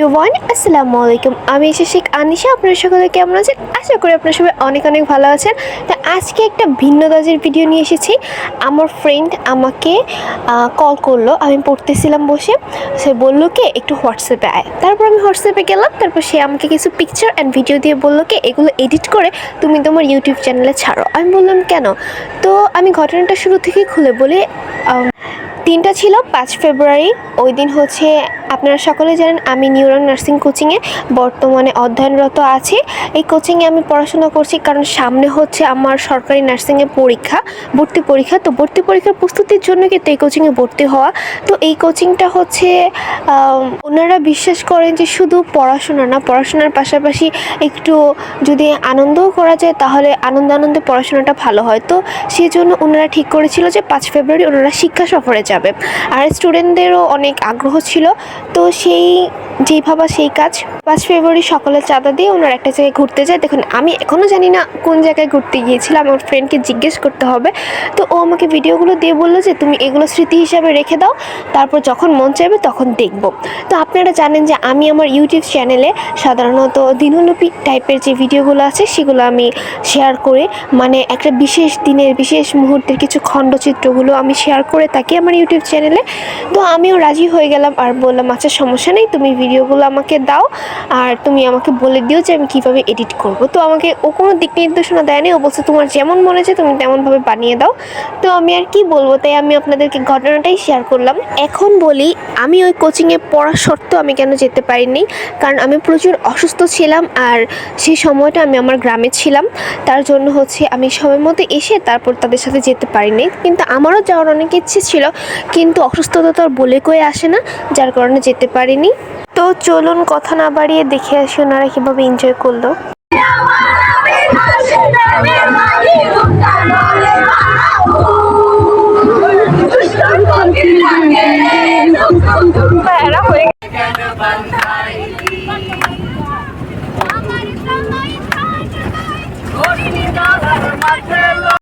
রিওয়ান আসসালামু আলাইকুম। আমি এসে শেখ আনিশা, আপনারা সকলে কেমন আছেন? আশা করি আপনারা সবাই অনেক অনেক ভালো আছেন। তা আজকে একটা ভিন্ন দাজের ভিডিও নিয়ে এসেছি। আমার ফ্রেন্ড আমাকে কল করল। আমি পড়তেছিলাম বসে। সে বলল কি, একটু হোয়াটসঅ্যাপে আয়। তারপর আমি হোয়াটসঅ্যাপে গেলাম। তারপর সে আমাকে কিছু পিকচার অ্যান্ড ভিডিও দিয়ে বলল কি, এগুলো এডিট করে তুমি তোমার ইউটিউব চ্যানেলে ছাড়ো। আমি বললাম, কেন? তো আমি ঘটনাটা শুরু থেকে খুলে বলি দিনটা ছিল পাঁচ ফেব্রুয়ারি। ওই দিন হচ্ছে আপনারা সকলে জানেন আমি নিউরন নার্সিং কোচিংয়ে বর্তমানে অধ্যয়নরত আছি। এই কোচিংয়ে আমি পড়াশোনা করছি কারণ সামনে হচ্ছে আমার সরকারি নার্সিংয়ের পরীক্ষা, ভর্তি পরীক্ষা। তো ভর্তি পরীক্ষার প্রস্তুতির জন্য কিন্তু এই কোচিংয়ে ভর্তি হওয়া। তো এই কোচিংটা হচ্ছে ওনারা বিশ্বাস করেন যে শুধু পড়াশোনা না, পড়াশোনার পাশাপাশি একটু যদি আনন্দও করা যায় তাহলে আনন্দ আনন্দে পড়াশোনাটা ভালো হয়। তো সেই জন্য ওনারা ঠিক করেছিল যে পাঁচ ফেব্রুয়ারি ওনারা শিক্ষা সফরে যাবে। আর স্টুডেন্টদেরও অনেক আগ্রহ ছিল। তো সেই যেই ভাবা সেই কাজ। পাঁচ ফেব্রুয়ারি সকালে চাঁদা দিয়ে ওনারা একটা জায়গায় ঘুরতে যায়। দেখুন, আমি এখনও জানি না কোন জায়গায় ঘুরতে গিয়েছিলাম আমার ফ্রেন্ডকে জিজ্ঞেস করতে হবে। তো ও আমাকে ভিডিওগুলো দিয়ে বলল যে, তুমি এগুলো স্মৃতি হিসাবে রেখে দাও। তারপর যখন মন চাইবে তখন দেখব। তো আপনারা জানেন যে, আমি আমার ইউটিউব চ্যানেলে সাধারণত দিনলিপি টাইপের যে ভিডিওগুলো আছে, সেগুলো আমি শেয়ার করে মানে একটা বিশেষ দিনের, বিশেষ মুহূর্তের কিছু খণ্ডচিত্রগুলো আমি শেয়ার করে থাকি আমার ইউটিউব চ্যানেলে। তো আমিও রাজি হয়ে গেলাম আর বললাম আচ্ছা সমস্যা নেই, তুমি ভিডিওগুলো আমাকে দাও আর তুমি আমাকে বলে দিও যে আমি কীভাবে এডিট করব। তো আমাকে ও কোনো দিক নির্দেশনা দেয়নি, ও বলছে, তোমার যেমন মনে হচ্ছে তুমি তেমনভাবে বানিয়ে দাও। তো আমি আর কি বলব, তাই আমি আপনাদেরকে ঘটনাটাই শেয়ার করলাম। এখন বলি, আমি ওই কোচিংয়ে পড়া সত্ত্বেও আমি কেন যেতে পারিনি? কারণ আমি প্রচুর অসুস্থ ছিলাম আর সেই সময়টা আমি আমার গ্রামে ছিলাম। তার জন্য হচ্ছে আমি সময় মতো এসে তারপর তাদের সাথে যেতে পারিনি। কিন্তু আমারও যাওয়ার অনেক ইচ্ছে ছিল কিন্তু অসুস্থতা তো আর বলে কয়ে আসে না, যার কারণে যেতে পারিনি। তো চলুন কথা না বাড়িয়ে দেখে আসি ওনারা কীভাবে এনজয় করল। হয়ে